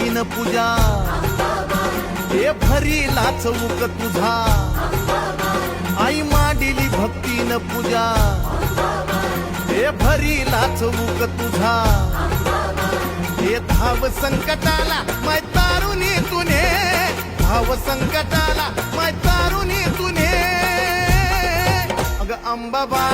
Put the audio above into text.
भक्तीन पूजा. हे भरी लाचवूक तुझा. आई माडिली भक्तीन पूजा. हे भरी लाचवूक तुझा. हे धाव संकटाला माय तारुणी तुने. धाव संकटाला माय तारुणी तुने. अग अंबाबा.